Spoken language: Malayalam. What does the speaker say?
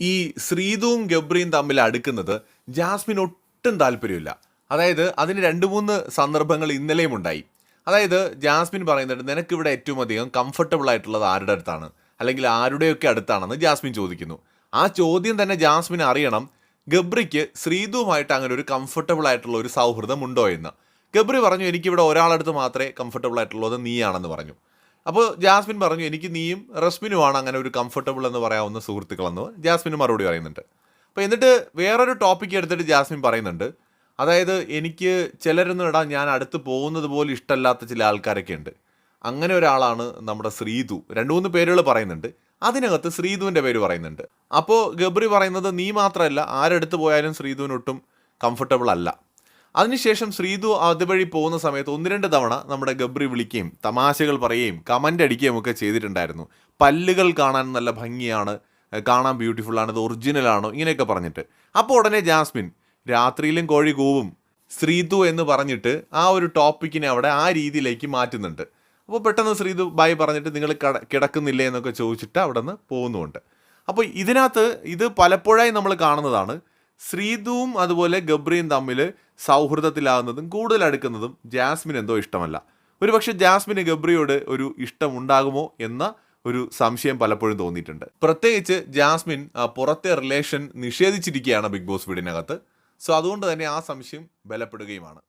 ഈ ശ്രീതുവും ഗബ്രിയും തമ്മിൽ അടുക്കുന്നത് ജാസ്മിൻ ഒട്ടും താല്പര്യമില്ല. അതായത് അതിന് രണ്ട് മൂന്ന് സന്ദർഭങ്ങൾ ഇന്നലെയും ഉണ്ടായി. അതായത് ജാസ്മിൻ പറയുന്നുണ്ട് നിനക്കിവിടെ ഏറ്റവും അധികം കംഫർട്ടബിൾ ആയിട്ടുള്ളത് ആരുടെ അടുത്താണ്? അല്ലെങ്കിൽ ആരുടെയൊക്കെ അടുത്താണെന്ന് ജാസ്മിൻ ചോദിക്കുന്നു. ആ ചോദ്യം തന്നെ ജാസ്മിൻ അറിയണം ഗബ്രിക്ക് ശ്രീതുവുമായിട്ട് അങ്ങനെ ഒരു കംഫർട്ടബിൾ ആയിട്ടുള്ള ഒരു സൗഹൃദം ഉണ്ടോ എന്ന്. ഗബ്രി പറഞ്ഞു എനിക്കിവിടെ ഒരാളടുത്ത് മാത്രമേ കംഫർട്ടബിൾ ആയിട്ടുള്ളത് നീയാണെന്ന് പറഞ്ഞു. അപ്പോൾ ജാസ്മിൻ പറഞ്ഞു എനിക്ക് നീയും റസ്മിനുമാണ് അങ്ങനെ ഒരു കംഫർട്ടബിൾ എന്ന് പറയാവുന്ന സുഹൃത്തുക്കളെന്ന്. ജാസ്മിൻ മറുപടി പറയുന്നുണ്ട്. അപ്പോൾ എന്നിട്ട് വേറൊരു ടോപ്പിക്ക് എടുത്തിട്ട് ജാസ്മിൻ പറയുന്നുണ്ട്. അതായത് എനിക്ക് ചിലരൊന്നും ഇടാൻ ഞാൻ അടുത്ത് പോകുന്നത് പോലും ഇഷ്ടമല്ലാത്ത ചില ആൾക്കാരൊക്കെ ഉണ്ട്. അങ്ങനെ ഒരാളാണ് നമ്മുടെ ശ്രീതു. രണ്ട് മൂന്ന് പേരുകൾ പറയുന്നുണ്ട്. അതിനകത്ത് ശ്രീതുവിന്റെ പേര് പറയുന്നുണ്ട്. അപ്പോൾ ഗബ്രി പറയുന്നത് നീ മാത്രമല്ല ആരെടുത്ത് പോയാലും ശ്രീതുവിനൊട്ടും കംഫർട്ടബിൾ അല്ല. അതിനുശേഷം ശ്രീതു അതുവഴി പോകുന്ന സമയത്ത് ഒന്ന് രണ്ട് തവണ നമ്മുടെ ഗബ്രി വിളിക്കുകയും തമാശകൾ പറയുകയും കമന്റ് അടിക്കുകയും ഒക്കെ ചെയ്തിട്ടുണ്ടായിരുന്നു. പല്ലുകൾ കാണാൻ നല്ല ഭംഗിയാണ് കാണാൻ ബ്യൂട്ടിഫുൾ ആണ് ഇത് ഒറിജിനലാണോ ഇങ്ങനെയൊക്കെ പറഞ്ഞിട്ട്. അപ്പോൾ ഉടനെ ജാസ്മിൻ രാത്രിയിലും കോഴി കൂവും ശ്രീതു എന്ന് പറഞ്ഞിട്ട് ആ ഒരു ടോപ്പിക്കിനെ അവിടെ ആ രീതിയിലേക്ക് മാറ്റുന്നുണ്ട്. അപ്പോൾ പെട്ടെന്ന് ശ്രീതു ബായി പറഞ്ഞിട്ട് നിങ്ങൾ കട- കിടക്കുന്നില്ലേ എന്നൊക്കെ ചോദിച്ചിട്ട് അവിടെ നിന്ന് പോകുന്നുമുണ്ട്. അപ്പോൾ ഇതിനകത്ത് ഇത് പലപ്പോഴായി നമ്മൾ കാണുന്നതാണ്. ശ്രീതുവും അതുപോലെ ഗബ്രിയും തമ്മിൽ സൗഹൃദത്തിലാകുന്നതും കൂടുതൽ അടുക്കുന്നതും ജാസ്മിൻ എന്തോ ഇഷ്ടമല്ല. ഒരുപക്ഷെ ജാസ്മിന് ഗബ്രിയോട് ഒരു ഇഷ്ടം ഉണ്ടാകുമോ എന്ന ഒരു സംശയം പലപ്പോഴും തോന്നിയിട്ടുണ്ട്. പ്രത്യേകിച്ച് ജാസ്മിൻ പുറത്തെ റിലേഷൻ നിഷേധിച്ചിരിക്കുകയാണ് ബിഗ് ബോസ് വീടിനകത്ത്. സോ അതുകൊണ്ട് തന്നെ ആ സംശയം ബലപ്പെടുകയുമാണ്.